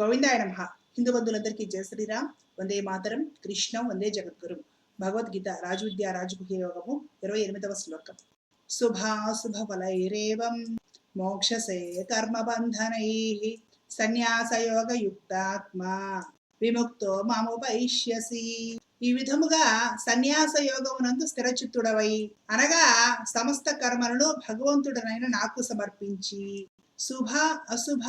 గోవిందాయ నమ. హిందూ బంధువులందరికీ జయ శ్రీరామ్. వందే మాతరం. కృష్ణం. వందే జగద్గురు. భగవద్గీత రాజవిద్య రాజగుహ్య యోగము ఇరవై ఎనిమిదవ శ్లోకం. శుభాశుభ ఫలైరేవం మోక్షసే కర్మబంధనై సన్యాసయోగ యుక్తాత్మా విముక్తో మాముపైష్యసి. ఈ విధముగా సన్యాస యోగమునందు స్థిరచిత్తుడవై అనగా సమస్త కర్మలను భగవంతుడనైన నాకు సమర్పించి శుభ అశుభ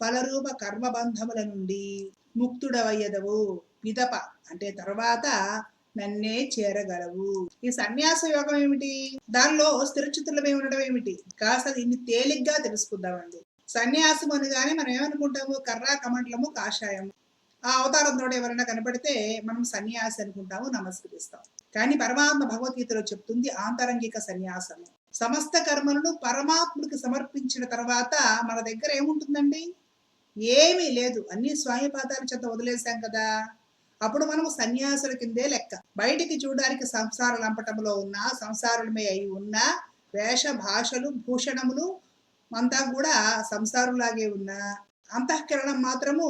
ఫలరూప కర్మబంధముల నుండి ముక్తుడవయ్యదవు. పిదప అంటే తర్వాత నన్నే చేరగలవు. ఈ సన్యాస యోగం ఏమిటి? దానిలో స్థిరచిత్తులమై ఉండడం ఏమిటి? కాస్త దీన్ని తేలిగ్గా తెలుసుకుందామండి. సన్యాసం అనగానే మనం ఏమనుకుంటాము? కర్ర కమండలము కాషాయము. ఆ అవతారంతో ఎవరైనా కనపడితే మనం సన్యాసి అనుకుంటాము నమస్కరిస్తాం. కానీ పరమాత్మ భగవద్గీతలో చెప్తుంది ఆంతరంగిక సన్యాసము. సమస్త కర్మలను పరమాత్ముడికి సమర్పించిన తర్వాత మన దగ్గర ఏముంటుందండి? ఏమీ లేదు. అన్ని స్వామి పాదాల చేత వదిలేశాం కదా. అప్పుడు మనము సన్యాసుల కిందే లెక్క. బయటికి చూడడానికి సంసార లంపటంలో ఉన్న సంసారులమే అయి ఉన్న వేష భాషలు భూషణములు అంతా కూడా సంసారులాగే ఉన్న అంతఃకరణం మాత్రము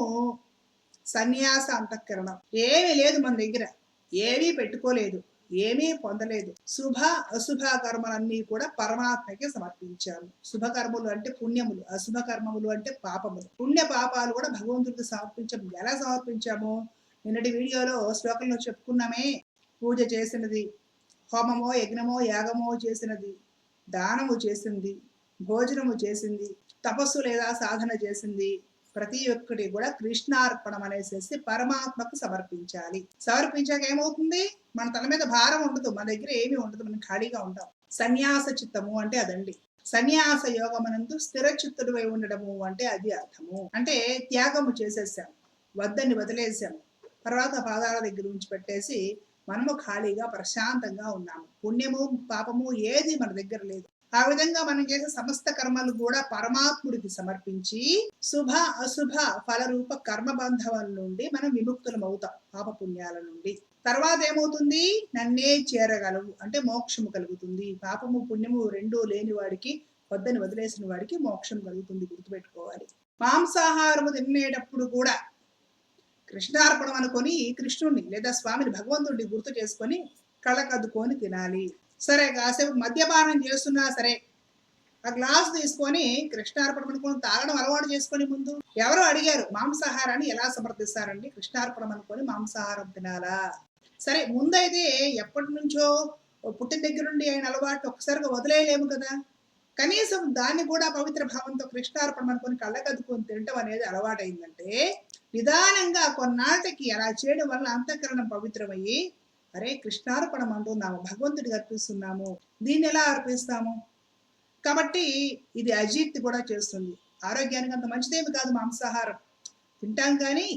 సన్యాస అంతఃకరణం. ఏమీ లేదు మన దగ్గర. ఏమీ పెట్టుకోలేదు. ఏమీ పొందలేదు. శుభ అశుభ కర్మలన్నీ కూడా పరమాత్మకి సమర్పించాము శుభకర్మలు అంటే పుణ్యములు అశుభ కర్మములు అంటే పాపములు. పుణ్య పాపాలు కూడా భగవంతుడికి సమర్పించాము ఎలా సమర్పించాము? నిన్నటి వీడియోలో శ్లోకంలో చెప్పుకున్నామే. పూజ చేసినది హోమమో యజ్ఞమో యాగమో చేసినది దానము చేసింది భోజనము చేసింది తపస్సు లేదా సాధన చేసింది ప్రతి ఒక్కటి కూడా కృష్ణార్పణం అనేసేసి పరమాత్మకు సమర్పించాలి. సమర్పించాక ఏమవుతుంది? మన తల మీద భారం ఉండదు మన దగ్గర ఏమీ ఉండదు మనం ఖాళీగా ఉంటాం. సన్యాస చిత్తము అంటే అదండి. సన్యాస యోగమనందు స్థిర చిత్తుడువై ఉండడము అంటే అది అర్థము. అంటే త్యాగము చేసేసాము వద్దని వదిలేసాము తర్వాత పాదాల దగ్గర ఉంచి పెట్టేసి మనము ఖాళీగా ప్రశాంతంగా ఉన్నాము. పుణ్యము పాపము ఏది మన దగ్గర లేదు. ఆ విధంగా మనం చేసే సమస్త కర్మలు కూడా పరమాత్ముడికి సమర్పించి శుభ అశుభ ఫలరూప కర్మ బంధవాల నుండి మనం విముక్తులం అవుతాం పాప పుణ్యాల నుండి. తర్వాత ఏమవుతుంది? నన్నే చేరగలవు. అంటే మోక్షము కలుగుతుంది. పాపము పుణ్యము రెండూ లేని వాడికి వద్దని వదిలేసిన వాడికి మోక్షం కలుగుతుంది గుర్తుపెట్టుకోవాలి. మాంసాహారము తినేటప్పుడు కూడా కృష్ణార్పణం అనుకొని కృష్ణుడిని లేదా స్వామిని భగవంతుడిని గుర్తు చేసుకొని కళ్ళకద్దుకొని తినాలి. సరే కాసేపు మద్యపానం చేస్తున్నా సరే ఆ గ్లాస్ తీసుకొని కృష్ణార్పణం అనుకొని తాగడం అలవాటు చేసుకొని ముందు. ఎవరు అడిగారు మాంసాహారాన్ని ఎలా సమర్థిస్తారండి? కృష్ణార్పణం అనుకొని మాంసాహారం తినాలా? సరే ముందైతే ఎప్పటి నుంచో పుట్టిన దగ్గర నుండి ఆయన అలవాటు ఒకసారిగా వదిలేయలేము కదా. కనీసం దాన్ని కూడా పవిత్ర భావంతో కృష్ణార్పణం అనుకొని కళ్ళకద్దుకొని తినటం అనేది అలవాటైందంటే నిదానంగా కొన్నాటికి అలా చేయడం వల్ల అంతఃకరణం పవిత్రమయ్యి అరే కృష్ణార్పణం అంటున్నాము భగవంతుడికి అర్పిస్తున్నాము దీన్ని ఎలా అర్పిస్తాము? కాబట్టి ఇది అజీర్తి కూడా చేస్తుంది. ఆరోగ్యానికి అంత మంచిదేమి కాదు మాంసాహారం. తింటాం కానీ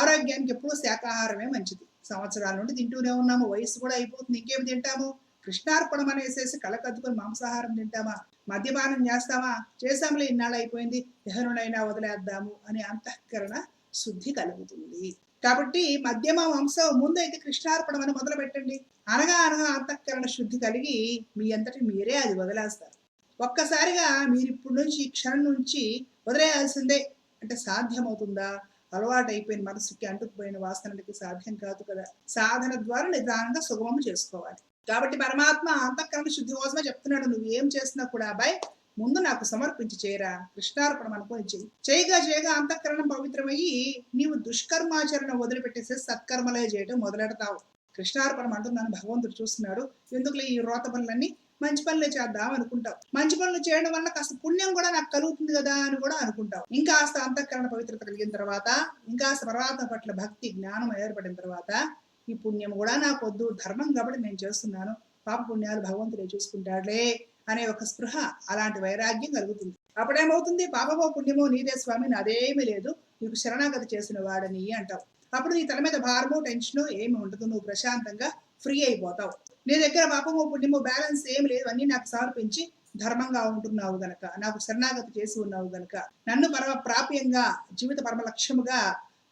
ఆరోగ్యానికి ఎప్పుడూ శాకాహారమే మంచిది. సంవత్సరాల నుండి తింటూనే ఉన్నాము వయసు కూడా అయిపోతుంది ఇంకేమి తింటాము? కృష్ణార్పణం అనేసేసి కళ్ళకద్దుకొని మాంసాహారం తింటామా? మద్యపానం చేస్తామా? చేసాంలే ఇన్నాళ్ళు అయిపోయింది దహనుడైనా వదిలేద్దాము అనే అంతఃకరణ శుద్ధి కలుగుతుంది. కాబట్టి మధ్యమ వంశం ముందైతే కృష్ణార్పణం అని మొదలు పెట్టండి అనగా అనగా అంతఃకరణ శుద్ధి కలిగి మీ అంతటి మీరే అది వదిలేస్తారు. ఒక్కసారిగా మీరు ఇప్పుడు నుంచి ఈ క్షణం నుంచి వదిలేయాల్సిందే. అంటే సాధ్యమవుతుందా? అలవాటైపోయిన మనసుకి అంటుకుపోయిన వాసనలకి సాధ్యం కాదు కదా. సాధన ద్వారా నిదానంగా సుగమం చేసుకోవాలి. కాబట్టి పరమాత్మ అంతఃకరణ శుద్ధి కోసమే చెప్తున్నాడు. నువ్వు ఏం చేసినా కూడా అబ్బాయి ముందు నాకు సమర్పించి చేయరా? కృష్ణార్పణం అనుకొని చేయి చేయగా చేయగా అంతఃకరణం పవిత్రమయ్యి నీవు దుష్కర్మాచరణ వదిలిపెట్టేసే సత్కర్మలే చేయడం మొదలెడతావు. కృష్ణార్పణం అంటున్నాను భగవంతుడు చూస్తున్నాడు. ఎందుకులే ఈ రోత పనులన్నీ? మంచి పనులే చేద్దాం అనుకుంటావు. మంచి పనులు చేయడం వల్ల కాస్త పుణ్యం కూడా నాకు కలుగుతుంది కదా అని కూడా అనుకుంటావు. ఇంకా కాస్త అంతఃకరణ పవిత్రత కలిగిన తర్వాత ఇంకా పరమాత్మ పట్ల భక్తి జ్ఞానం ఏర్పడిన తర్వాత ఈ పుణ్యం కూడా నాకు వద్దు. ధర్మం కాబట్టి నేను చేస్తున్నాను. పాప పుణ్యాలు భగవంతుడే చూసుకుంటాడులే. అనే ఒక స్పృహ అలాంటి వైరాగ్యం కలుగుతుంది. అప్పుడేమవుతుంది పాపమో పుణ్యమో నీదే స్వామి నాదేమీ లేదు. నీకు శరణాగతి చేసిన వాడని అంటావు. అప్పుడు నీ తల మీద భారమో టెన్షన్ ఏమి ఉండదు. నువ్వు ప్రశాంతంగా ఫ్రీ అయిపోతావు. నీ దగ్గర పాపమో పుణ్యమో బ్యాలెన్స్ ఏమి లేదు. అన్ని నాకు సమర్పించి ధర్మంగా ఉంటున్నావు గనక నాకు శరణాగతి చేసి ఉన్నావు గనక నన్ను పరమ ప్రాప్యంగా జీవిత పరమ లక్ష్యముగా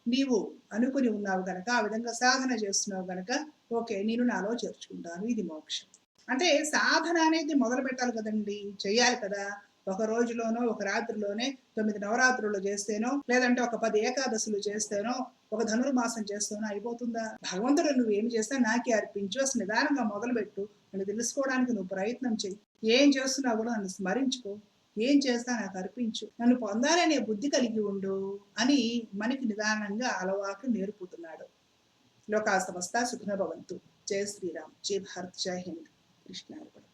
నీవు అనుకుని ఉన్నావు గనక ఆ విధంగా సాధన చేస్తున్నావు గనక ఓకే నేను నాలో చేర్చుకుంటాను. ఇది మోక్షం. అంటే సాధన అనేది మొదలు పెట్టాలి కదండి. చేయాలి కదా. ఒక రోజులోనో ఒక రాత్రిలోనే తొమ్మిది నవరాత్రులు చేస్తేనో లేదంటే ఒక పది ఏకాదశులు చేస్తేనో ఒక ధనుర్మాసం చేస్తేనో అయిపోతుందా? భగవంతుడు నువ్వు ఏమి చేస్తా నాకే అర్పించు. అసలు నిదానంగా మొదలుపెట్టు నన్ను తెలుసుకోవడానికి నువ్వు ప్రయత్నం చెయ్యి. ఏం చేస్తున్నావు కూడా నన్ను స్మరించుకో. ఏం చేస్తా నాకు అర్పించు. నన్ను పొందాలనే బుద్ధి కలిగి ఉండు అని మనకి నిదానంగా అలవాటు నేర్పుతున్నాడు. లోకా సమస్త సుఖనభవంతు జయ శ్రీరామ్. జై భారత్. జై హింద్. కృష్ణ అర్పణ